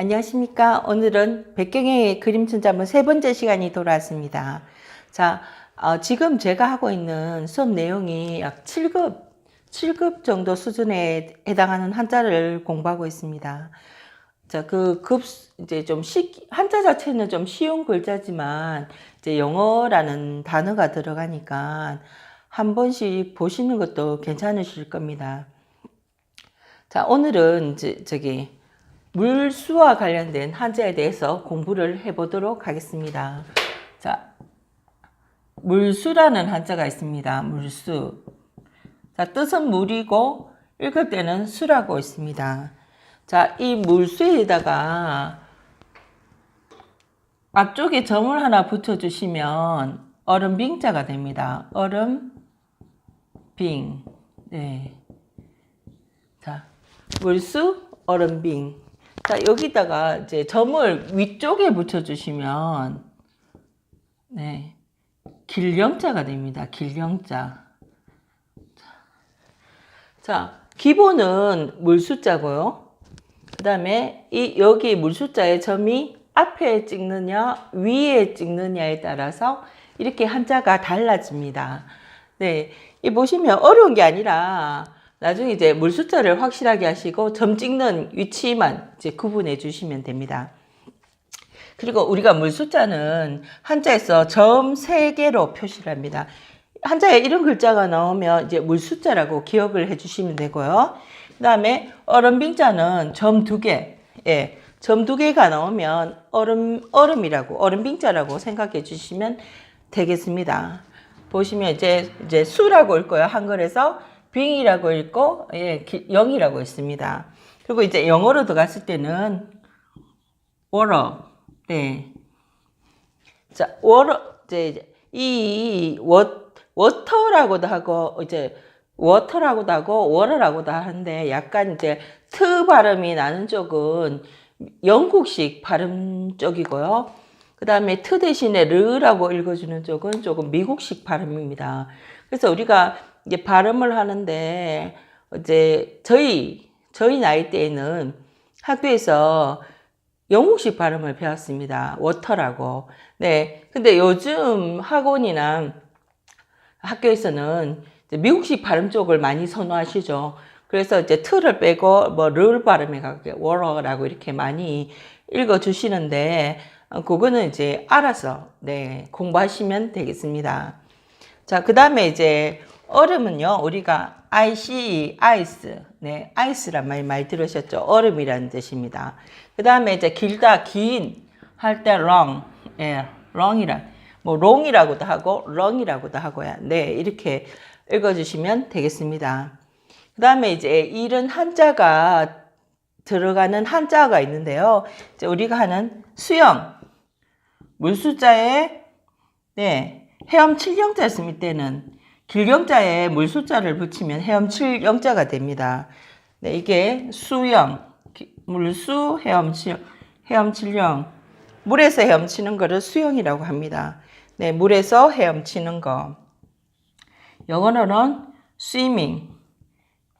안녕하십니까. 오늘은 백경의 그림 천자문 세 번째 시간이 돌아왔습니다. 자, 어, 지금 제가 하고 있는 수업 내용이 약 7급, 7급 정도 수준에 해당하는 한자를 공부하고 있습니다. 자, 그 급, 이제 좀 쉽, 한자 자체는 좀 쉬운 글자지만, 이제 영어라는 단어가 들어가니까 한 번씩 보시는 것도 괜찮으실 겁니다. 자, 오늘은 이제 저기 물수와 관련된 한자에 대해서 공부를 해보도록 하겠습니다. 자, 물수라는 한자가 있습니다. 물수. 자, 뜻은 물이고 읽을 때는 수라고 있습니다. 자, 이 물수에다가 앞쪽에 점을 하나 붙여주시면 얼음빙자가 됩니다. 얼음빙. 네. 자, 물수, 얼음빙. 자, 여기다가 이제 점을 위쪽에 붙여주시면, 네. 길령자가 됩니다. 길령자. 자, 기본은 물수자고요. 그 다음에 이, 여기 물수자의 점이 앞에 찍느냐, 위에 찍느냐에 따라서 이렇게 한자가 달라집니다. 네. 이 보시면 어려운 게 아니라 나중에 이제 물수자를 확실하게 하시고 점 찍는 위치만 이제 구분해 주시면 됩니다. 그리고 우리가 물수자는 한자에서 점세 개로 표시를 합니다. 한자에 이런 글자가 나오면 이제 물수자라고 기억을 해 주시면 되고요. 그 다음에 얼음빙자는 점두 개, 예, 점두 개가 나오면 얼음, 얼음이라고, 얼음빙자라고 생각해 주시면 되겠습니다. 보시면 이제, 이제 수라고 읽고요. 한글에서 빙이라고 읽고, 예, 기- 영이라고 있습니다. 그리고 이제 영어로 들어갔을 때는 water, 네. 자, water, 이제 이 워, 워터라고도 하고, 이제 워터라고도 하고, 워터라고도 하는데 약간 이제 트 발음이 나는 쪽은 영국식 발음 쪽이고요. 그 다음에 트 대신에 르라고 읽어주는 쪽은 조금 미국식 발음입니다. 그래서 우리가 이제 발음을 하는데 이제 저희 저희 나이 때에는 학교에서 영국식 발음을 배웠습니다. 워터라고. 네. 근데 요즘 학원이나 학교에서는 미국식 발음 쪽을 많이 선호하시죠. 그래서 이제 틀을 빼고 뭐를 발음해 가게 워러라고 이렇게 많이 읽어 주시는데 어, 그거는 이제 알아서 네, 공부하시면 되겠습니다. 자, 그다음에 이제 얼음은요. 우리가 ice, ice. 네, ice란 말 많이 들으셨죠? 얼음이라는 뜻입니다. 그 다음에 이제 길다, 긴 할 때 long. 예, long이란 뭐 long이라고도 하고 long이라고도 하고요. 네, 이렇게 읽어 주시면 되겠습니다. 그 다음에 이제 이런 한자가 들어가는 한자가 있는데요. 이제 우리가 하는 수영, 물수자에 네, 헤엄 7영자 쓸 때는 길경자에 물수자를 붙이면 헤엄 7영자가 됩니다. 네, 이게 기- 물수, 헤엄 7, 헤엄 7영. 물에서 헤엄치는 거를 수영이라고 합니다. 네, 물에서 헤엄치는 거. 영어로는 swimming.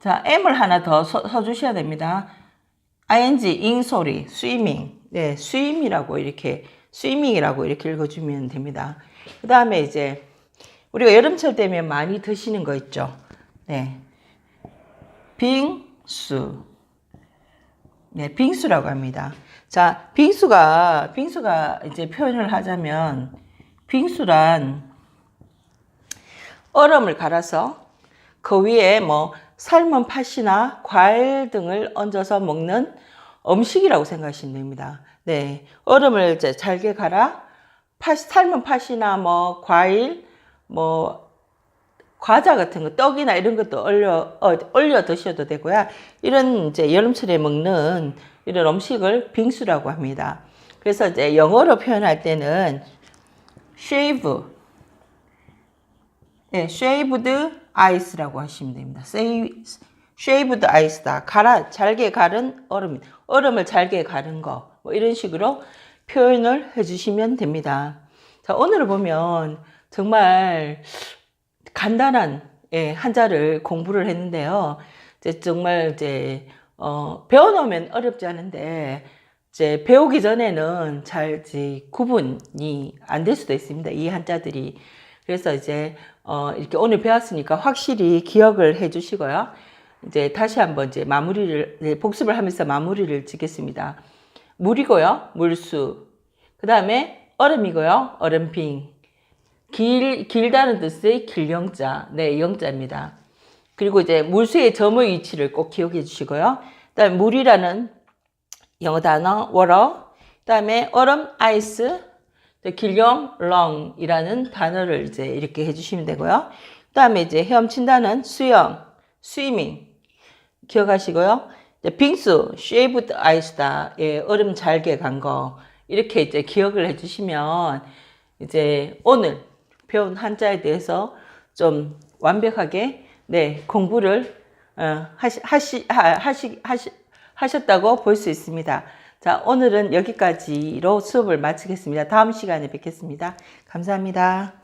자, M을 하나 더 써, 써주셔야 됩니다. ing, 잉 소리, swimming. 네, swim이라고 이렇게, swimming이라고 이렇게 읽어주면 됩니다. 그 다음에 이제, 우리가 여름철 되면 많이 드시는 거 있죠. 네. 빙수. 네, 빙수라고 합니다. 자, 빙수가, 빙수가 이제 표현을 하자면, 빙수란 얼음을 갈아서 그 위에 뭐 삶은 팥이나 과일 등을 얹어서 먹는 음식이라고 생각하시면 됩니다. 네. 얼음을 이제 잘게 갈아 팥, 삶은 팥이나 뭐 과일, 뭐 과자 같은 거, 떡이나 이런 것도 얼려, 어, 얼려 드셔도 되고요. 이런 이제 여름철에 먹는 이런 음식을 빙수라고 합니다. 그래서 이제 영어로 표현할 때는 shave, 네, shaved ice라고 하시면 됩니다. Shaved ice다. 갈아, 잘게 갈은 얼음, 얼음을 잘게 갈은 거, 뭐 이런 식으로 표현을 해주시면 됩니다. 자, 오늘 보면 정말 간단한 예, 한자를 공부를 했는데요. 이제 정말 이제 어, 배워놓으면 어렵지 않은데 이제 배우기 전에는 잘 이제 구분이 안 될 수도 있습니다. 이 한자들이. 그래서 이제 어 이렇게 오늘 배웠으니까 확실히 기억을 해 주시고요. 이제 다시 한번 이제 마무리를 네, 복습을 하면서 마무리를 짓겠습니다. 물이고요. 물수. 그 다음에 얼음이고요. 얼음빙. 길 길다는 뜻의 길영자. 네, 영자입니다. 그리고 이제 물수의 점의 위치를 꼭 기억해 주시고요. 그다음에 물이라는 영어 단어 워러, 그다음에 얼음 아이스, 또 길령 렁이라는 단어를 이제 이렇게 해 주시면 되고요. 그 다음에 이제 헤엄친다는 수영, 스위밍 기억하시고요. 빙수, 쉐이브드 아이스다, 예, 얼음 잘게 간 거 이렇게 이제 기억을 해 주시면 이제 오늘 배운 한자에 대해서 좀 완벽하게 네 공부를 어, 하시 하시 하- 하시 하시 하셨다고 볼 수 있습니다. 자, 오늘은 여기까지로 수업을 마치겠습니다. 다음 시간에 뵙겠습니다. 감사합니다.